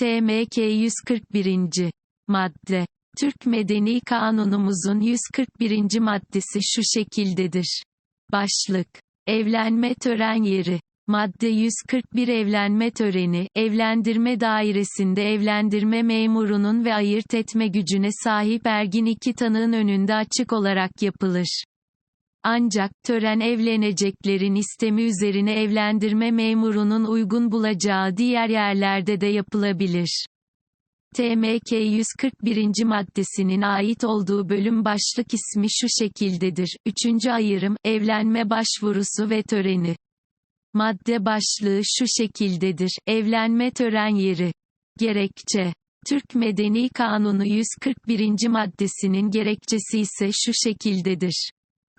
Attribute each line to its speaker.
Speaker 1: TMK 141. Madde. Türk Medeni Kanunumuzun 141. maddesi şu şekildedir. Başlık. Evlenme tören yeri. Madde 141 Evlenme töreni, evlendirme dairesinde evlendirme memurunun ve ayırt etme gücüne sahip ergin iki tanığın önünde açık olarak yapılır. Ancak, tören evleneceklerin istemi üzerine evlendirme memurunun uygun bulacağı diğer yerlerde de yapılabilir. TMK 141. maddesinin ait olduğu bölüm başlık ismi şu şekildedir. Üçüncü ayrım, evlenme başvurusu ve töreni. Madde başlığı şu şekildedir. Evlenme tören yeri. Gerekçe. Türk Medeni Kanunu 141. maddesinin gerekçesi ise şu şekildedir.